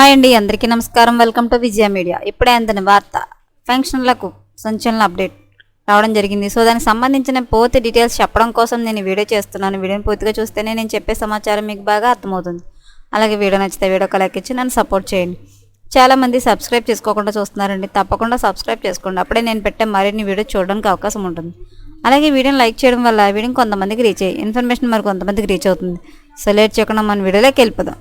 Hi అండి అందరికీ నమస్కారం. వెల్కమ్ టు విజయ మీడియా ఇప్పుడే అందని వార్త ఫంక్షన్లకు సంచలన అప్డేట్ రావడం జరిగింది. సో దానికి సంబంధించిన పూర్తి డీటెయిల్స్ చెప్పడం కోసం నేను వీడియో చేస్తున్నాను. వీడియోని పూర్తిగా చూస్తేనే నేను చెప్పే సమాచారం మీకు బాగా అర్థమవుతుంది. అలాగే వీడియో నచ్చితే వీడియో లైక్ ఇచ్చి నన్ను సపోర్ట్ చేయండి. చాలామంది సబ్స్క్రైబ్ చేసుకోకుండా చూస్తున్నారండి. తప్పకుండా సబ్స్క్రైబ్ చేసుకోండి. అప్పుడే నేను పెట్టే మరిన్ని వీడియో చూడడానికి అవకాశం ఉంటుంది. అలాగే వీడియోని లైక్ చేయడం వల్ల వీడియోని కొంతమందికి రీచ్ అయ్యి ఇన్ఫర్మేషన్ మరి కొంతమందికి రీచ్ అవుతుంది. సో లేట్ చేయకుండా మన వీడియోలోకి వెళ్ళిపోదాం.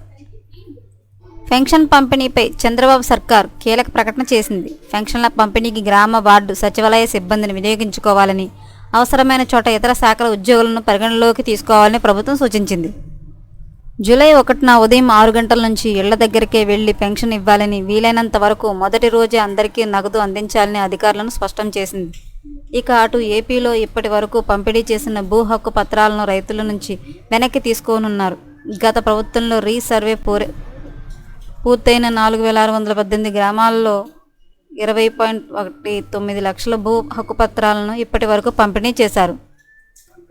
పెన్షన్ పంపిణీపై చంద్రబాబు సర్కార్ కీలక ప్రకటన చేసింది. పెన్షన్ల పంపిణీకి గ్రామ వార్డు సచివాలయ సిబ్బందిని వినియోగించుకోవాలని అవసరమైన చోట ఇతర శాఖల ఉద్యోగులను పరిగణలోకి తీసుకోవాలని ప్రభుత్వం సూచించింది. జూలై ఒకటిన ఉదయం ఆరు గంటల నుంచి ఇళ్ళ దగ్గరికే వెళ్ళి పెన్షన్ ఇవ్వాలని వీలైనంత వరకు మొదటి రోజే అందరికీ నగదు అందించాలని అధికారులను స్పష్టం చేసింది. ఇక అటు ఏపీలో ఇప్పటి వరకు పంపిణీ చేసిన భూ హక్కు పత్రాలను రైతుల నుంచి వెనక్కి తీసుకోనున్నారు. గత ప్రభుత్వంలో రీసర్వే పూరే పూర్తయిన నాలుగు వేల ఆరు వందల పద్దెనిమిది గ్రామాల్లో ఇరవై పాయింట్ ఒకటి తొమ్మిది లక్షల భూ హక్కు పత్రాలను ఇప్పటి వరకు పంపిణీ చేశారు.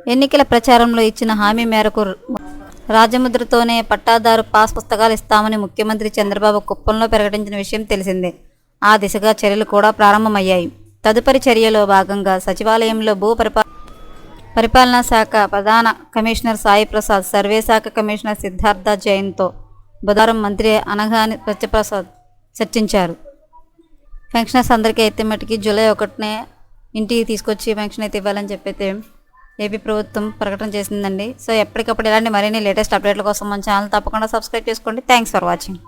ఎన్నికల ప్రచారంలో ఇచ్చిన హామీ మేరకు రాజముద్రతోనే పట్టాదారు పాస్ పుస్తకాలు ఇస్తామని ముఖ్యమంత్రి చంద్రబాబు కుప్పంలో ప్రకటించిన విషయం తెలిసిందే. ఆ దిశగా చర్యలు కూడా ప్రారంభమయ్యాయి. తదుపరి చర్యలో భాగంగా సచివాలయంలో భూ పరిపా పరిపాలనా శాఖ ప్రధాన కమిషనర్ సాయి ప్రసాద్ సర్వే శాఖ కమిషనర్ సిద్ధార్థ జైన్తో బుధవారం మంత్రి అనగాని సత్యప్రసాద్ చర్చించారు. పెన్షనర్స్ అందరికీ అయితే మటుకి జూలై ఒకటినే ఇంటికి తీసుకొచ్చి పెన్షన్ అయితే ఇవ్వాలని చెప్పైతే ఏపీ ప్రభుత్వం ప్రకటన చేసిందండి. సో ఎప్పటికప్పుడు ఇలాంటి మరిన్ని లేటెస్ట్ అప్డేట్ల కోసం మన ఛానల్ తప్పకుండా సబ్స్క్రైబ్ చేసుకోండి. Thanks for watching.